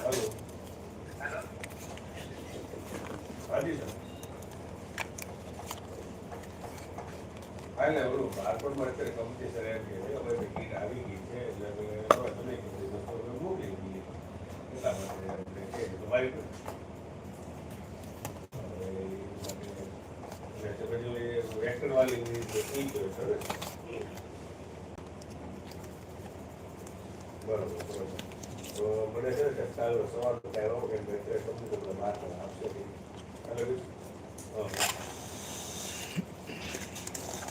હાલો હાજી સર હા એટલે ઓલું બારકોડમાં અત્યારે કંપની સર એમ કે હવે કીટ આવી ગઈ છે એટલે હવે હવે તમે કીધું તો હવે મોકલી દઈએ એટલા માટે આપણે કે તમારી હવે એ માટે એટલે પછી ઓલી વેક્ટર વાળી ઈ તો સરસ બરોબર બરોબર તો મને છે ને કાલ સવારનો ટાઈમ આવો કે એટલે તમને તમને વાત આપશે કે એટલે બી- હા.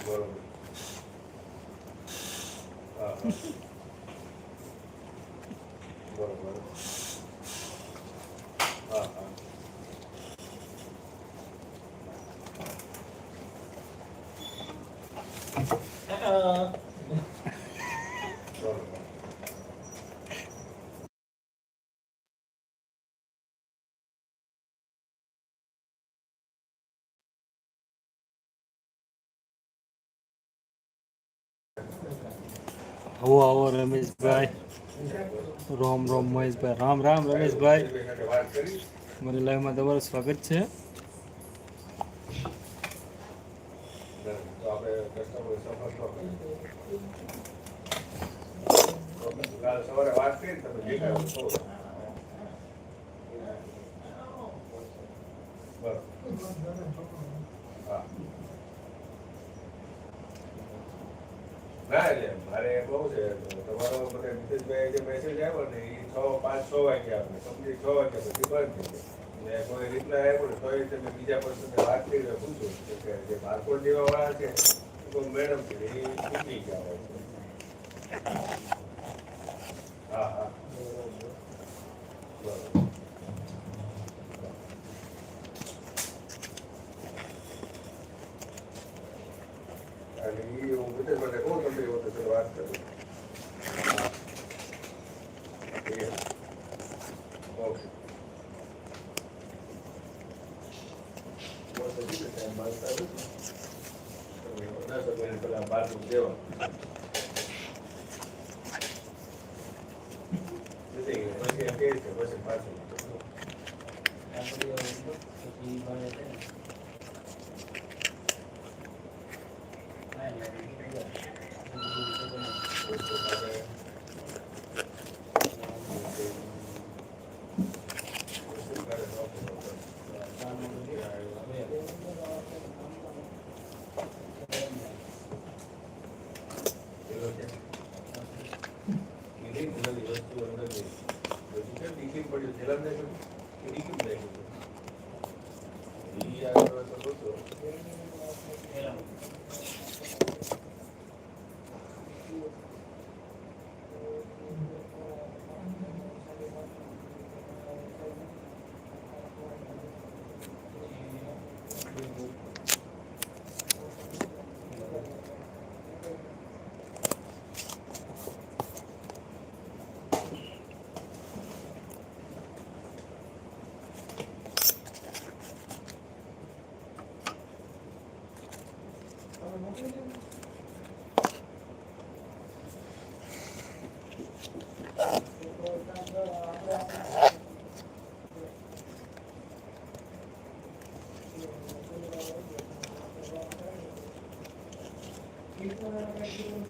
બરોબર હા હા બરોબર હા હા બરોબર આવો આવો રમેશભાઈ રોમ રોમ, મહેશભાઈ રામ રામ, રમેશભાઈ મારી લાઈવમાં તમારું સ્વાગત છે. બરોબર. ના, એટલે મારે બહુ છે. તમારો મને નીતિશભાઈ જે મેસેજ આવ્યો ને એ છ, પાંચ, છ વાગે સમજી છ વાગે પછી બંધ ને કોઈ રીતના આવ્યો ને, તોય તમે બીજા પર્સનને વાત કરીને પૂછો. કે જે બારકોટ જેવા વાળા છે કોઈ મેડમ છે, એ ગયા હોય. હા હા. બરોબર અને એ હું નીતિશ માટે કહું તમને એ વખતે વાત કરું હા એ ઓકે બસ હજી તો time બાર ચાલુ છે. તમે દસ મિનિટ પહેલા બાથરૂમ દેવા નથી ગયું. પછી એમ はい。કહે છે પછી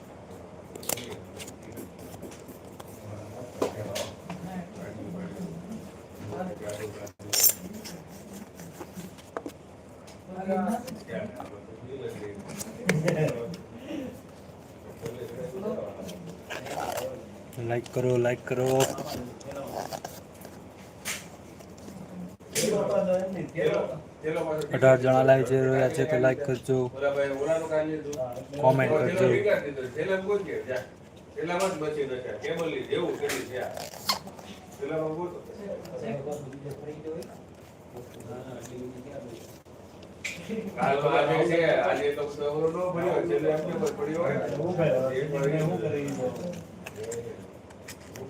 લાઈક કરો લાઈક કરો. અઢાર જણા લાઈવ જોઈ રહ્યા છે, તો લાઈક કરજો. કોમેન્ટ કરજો. આજે તો ભર્યો છેલ્લે પડ્યો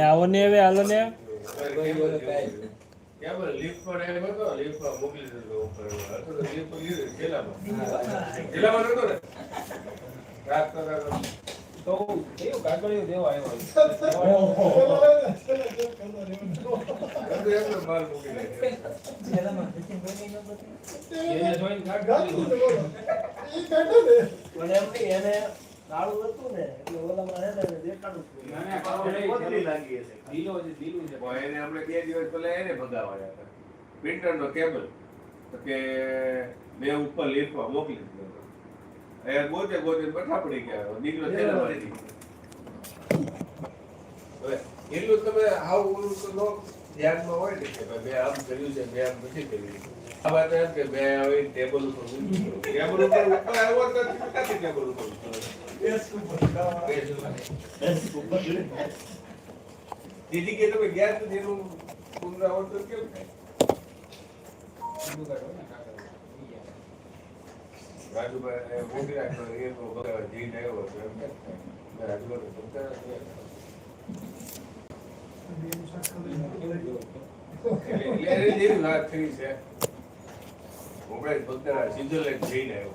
આવો ને હવે હાલો ને બોલે? લિફ્ટમાં એમ હતો, લિફ્ટમાં મોકલી દીધો ઉપર. હતો લિફ્ટ? રાત તો રાત. તો કેવું કાગળિયું દેવા આવ્યો હતું ને એટલે ઓલામાં હે ને દેખાડું જ ના, ના, નહીં. કાળું નહીં. પતરી લાગી હશે દીલો છે પણ એને આપણે બે દિવસ પહેલા એને ભગાવાયા હતા. પ્રિન્ટરનો કેબલ તો કે મેં ઉપર લિફ્ટમાં મોકલી દીધો. એ ગોતે ગોતે બઠા પડી ગયા. નીકળો થેલામાં રહી ગયો. હવે એટલું તમે હાવ ઓલું તો નો ધ્યાનમાં હોય ને કે મેં આમ કર્યું છે મેં આમ નથી કર્યું. આ વાત એમ કે મેં હવે ટેબલ ઉપર ટેબલ ઉપર આવ્યો તો ટેબલ દીદી કે તમે ગયા તો તેનું પુનરાવર્તન કેમ થાય દીલું કાઢો ને કાગળિયું. રાજુભાઈ મોટી રાખો એ તો આવ્યો હતો એમ સમજાવ્યા છે જઈને આવ્યો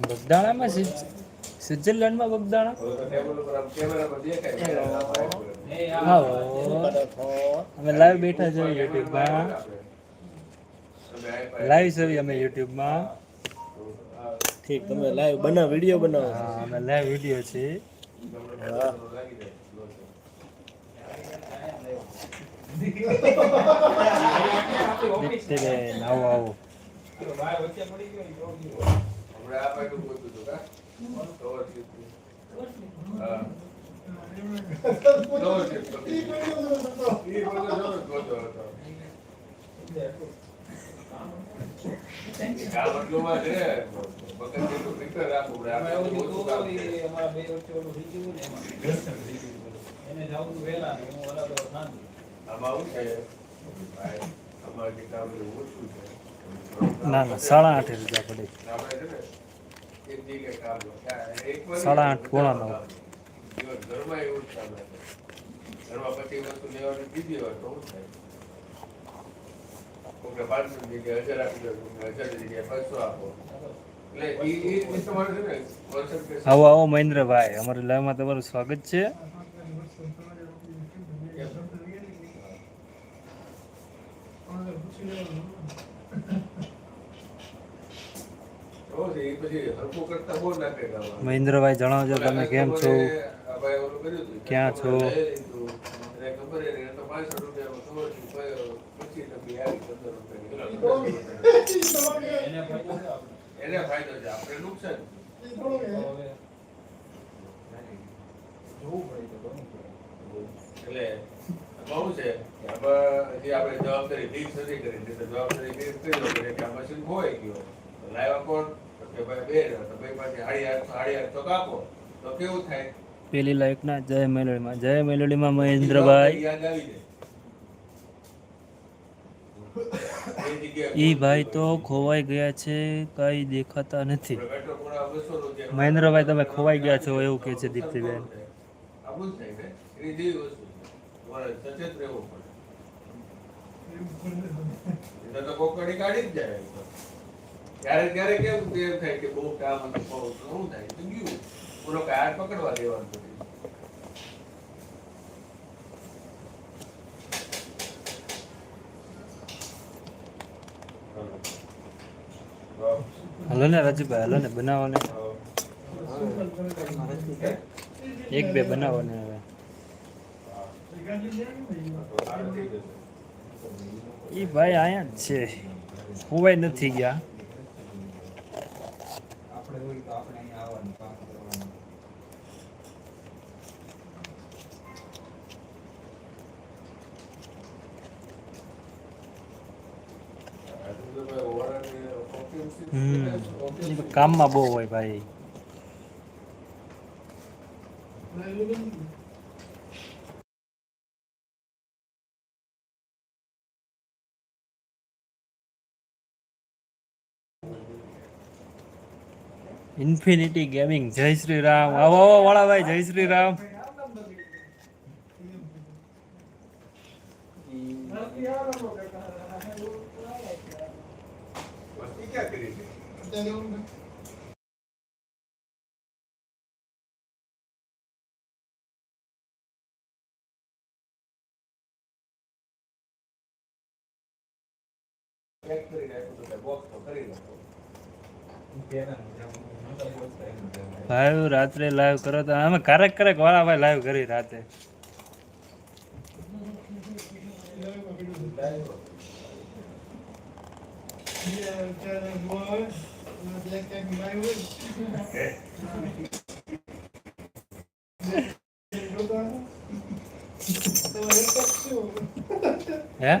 બગદાણામાં સ્વિટ્ઝરલેન્ડમાં બગદાણા અમે લાઈવ બેઠા છે યુટ્યુબમાં લાઈવ છે અમે યુટ્યુબમાં. ઠીક તમે લાઈવ બનાવ વિડિયો બનાવો. હા અમે લાઈવ વીડિયો છે આવો આવો. હા. ને ને સાડા આઠે રૂપિયા પડે સાડા આઠ, પોણા નવ. ઘરમાં એવું જ છે. ઘરમાં પછી વસ્તુ લેવાની બીજી વાર તો થાય પાંચસો જગ્યાએ હજાર આપી દો જગ્યાએ પાંચસો આપો આવો આવો મહેન્દ્રભાઈ અમારી લાઈવમાં તમારું સ્વાગત છે. મહેન્દ્રભાઈ જણાવજો તમે કેમ છો. ક્યાં છો? લઈ લીધું. એને ખબર ય નહીં, એ તો 500 રૂપિયામાં ખબર છે, પછી- પછી નક્કી આવી 15 રૂપિયાની. પેલા 15 રૂપિયાની. એને ફાયદો છે આપણે. નુકસાન. તો તો. એટલે બહુ છે. જે આપણે જવાબદારી ફિક્સ નથી કરી તો જવાબદારી ફિક્સ કરી આ મશીન ખોવાઈ ગયો. લાવ્યા કોણ? કે ભાઈ બે તો ભાઈ પાછી હાડી આઠસો હાડી આઠસો કાપો. તો કેવું થાય? પેલી લાઈકના જય મેલોડીમાં. જય મેલોડીમાં મહેન્દ્રભાઈ. યાદ આવી જાય. ઈ ભાઈ તો ખોવાઈ ગયા છે, કઈ દેખાતા નથી. મહેન્દ્રભાઈ, તમે ખોવાઈ ગયા છો એવું કે છે દીપ્તિબેન? ક્યારેક ક્યારેક કેવું થાય કે બહુ કામ પૂરો કાર પકડવા દેવાનું હલો ને રાજુભાઈ, હલો ને બનાવો ને એક બે બનાવો ને હવે. એ ભાઈ અહીંયા જ છે. હોવાય નથી ગયા આપણે હોય તો આપણે અહીંયા આવવાનું કામ કરવાનું હમ ઈ તો કામમાં બહુ હોય ભાઈ ઇન્ફિનિટી ગેમિંગ જય શ્રી રામ આવો આવો વાળાભાઈ જય શ્રી રામ વસ્તી ક્યાં કરી કરી નાખ્યું તો બોક્સ તો કરી નાખો. ભાઈ રાત્રે લાઈવ કરો તો અમે ક્યારેક ક્યારેક વાળાભાઈ લાઈવ કરી રાતે હે?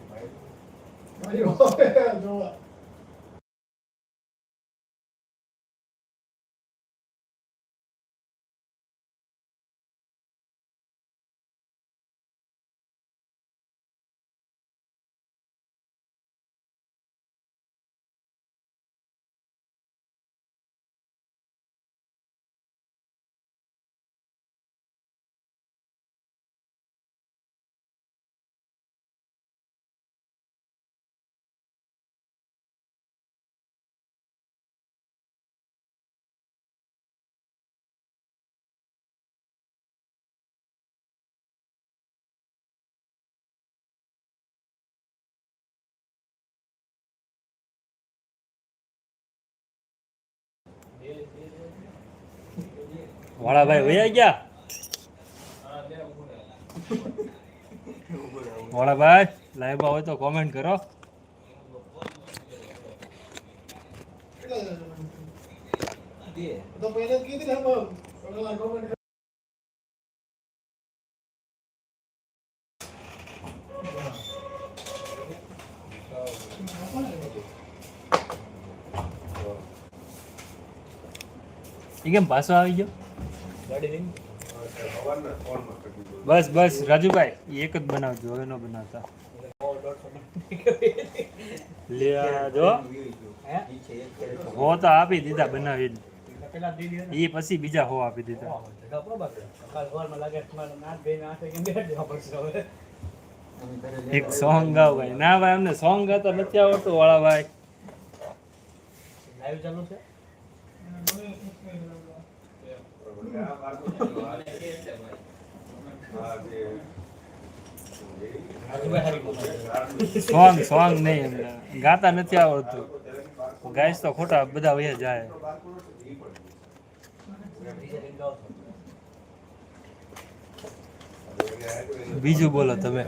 વાળાભાઈ કેટલા સબસ્ક્રાઇબર અઠ્યાસી વાળાભાઈ વયા ગયા વાળાભાઈ લાઈવ હોય તો કોમેન્ટ કરો દે. એ કેમ પાછો આવી ગયો બસ બસ રાજુભાઈ એક જ બનાવજો હવે ન બનાવતા. લે જો. હો? તો આપી દીધા બનાવી એ પછી બીજા હો આપી દીધા. એક સોંગ ગાવ ભાઈ. ના ભાઈ અમને સોંગ ગાતા નથી આવડતું વાળા ભાઈ. લાઈવ ચાલુ જે સોંગ સોંગ નહીં એમને ગાતા નથી આવડતું. ગાઈસ તો ખોટા બધા વહી જાય. બીજું બોલો તમે.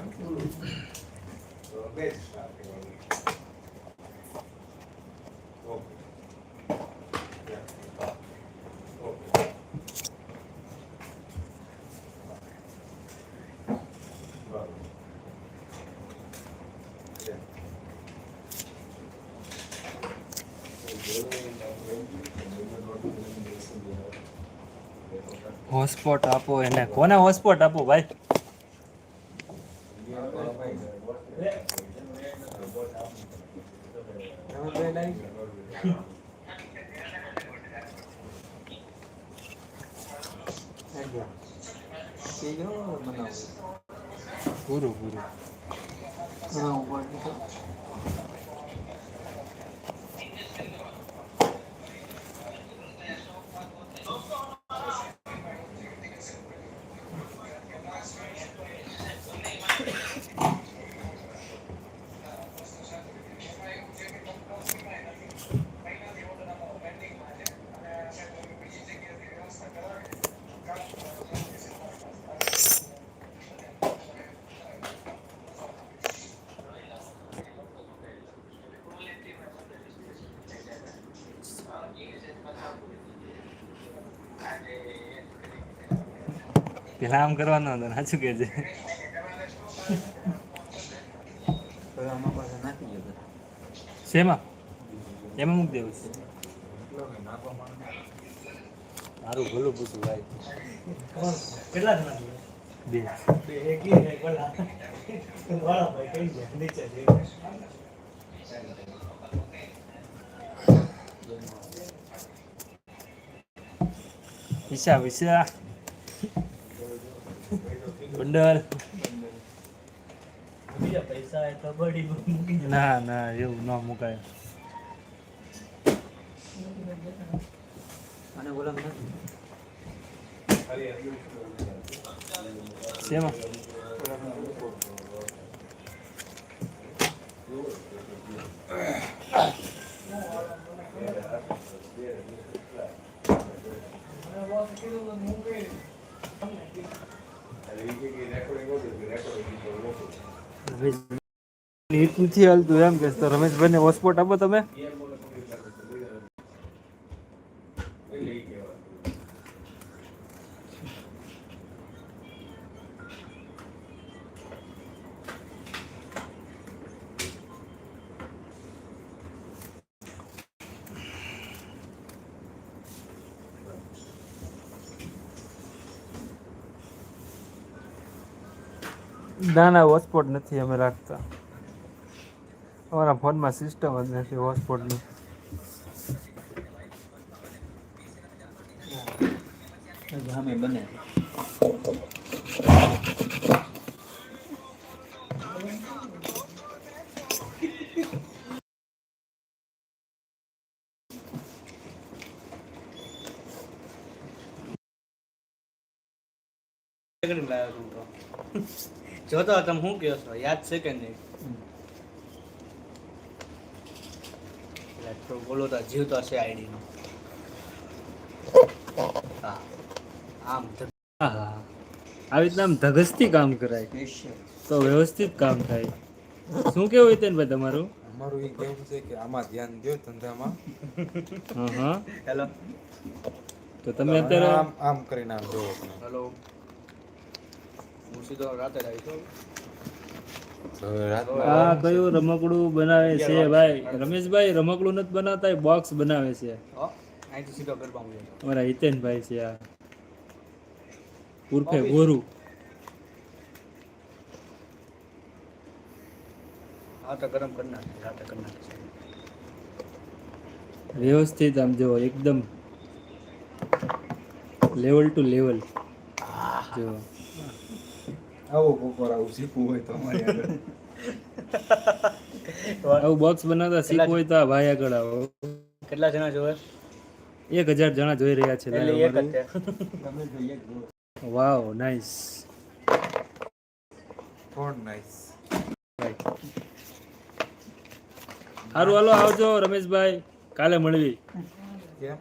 હોસ્પોટ આપો એને. કોને હોસ્પોટ આપો ભાઈ પૂરું પૂરું પેલા આમ કરવાનો હતો સાચું કે છે શેમાં? એમાં મૂકી દેવું છે. મારું ભલું પૂછું ભાઈ? કેટલા જણા બે. બે એક ઈ ને એક ઓલા. વાળા ભાઈ કઈ ગયા નીચે જઈને. ઈશા વિશા બંડલ. બીજા પૈસા એ કબડ્ડી. ના ના એવું ના મુકાય. શેમાં અને ઈ કે કે રેકોર્ડિંગ ઓછું છે, રેકોર્ડિંગ તો ઓછું છે. નીટ નથી હાલતું એમ કે તો રમેશભાઈને હોસ્પોટ આપો તમે. ના ના હોસ્પોટ નથી, અમે રાખતા અમારા ફોનમાં સિસ્ટમ જ નથી હોસ્પોટની બને કરીને લાવ્યો છું તો. જોતો તમે શું કહો છો? યાદ છે કે નહીં? તો બોલો તો જીવતો છે આઈડી નો. હા. આમ હા હા. આવી રીતના આમ ધગસથી કામ કરાય. તો વ્યવસ્થિત કામ થાય. શું કેવું હોય તેને તમારું? અમારું એ કહેવું છે કે આમાં ધ્યાન દો ધંધામાં. હા હેલો. તો તમે અત્યારે આમ આમ કરીને આમ જોવો હેલો. હું સીધો રાતે જ આવીશ હો. કયું રમકડું બનાવે છે ભાઈ? રમેશભાઈ રમકડું નથી બનાવતા બોક્સ બનાવે છે. અમારા હિતેનભાઈ છે આ. ઉર્ફે ગોરુ. વ્યવસ્થિત આમ જો એકદમ. લેવલ ટુ લેવલ જો આવો બપોર આવું શીખવું હોય તો અમારી આગળ. આવું બોક્સ બનાવતા શીખવું હોય તો ભાઈ આગળ આવો. કેટલા જણા જોવે એક હજાર જણા જોઈ રહ્યા છે વાવ નાઇસ થોડ નાઇસ સારું હાલો આવજો રમેશભાઈ. કાલે મળવી કેમ?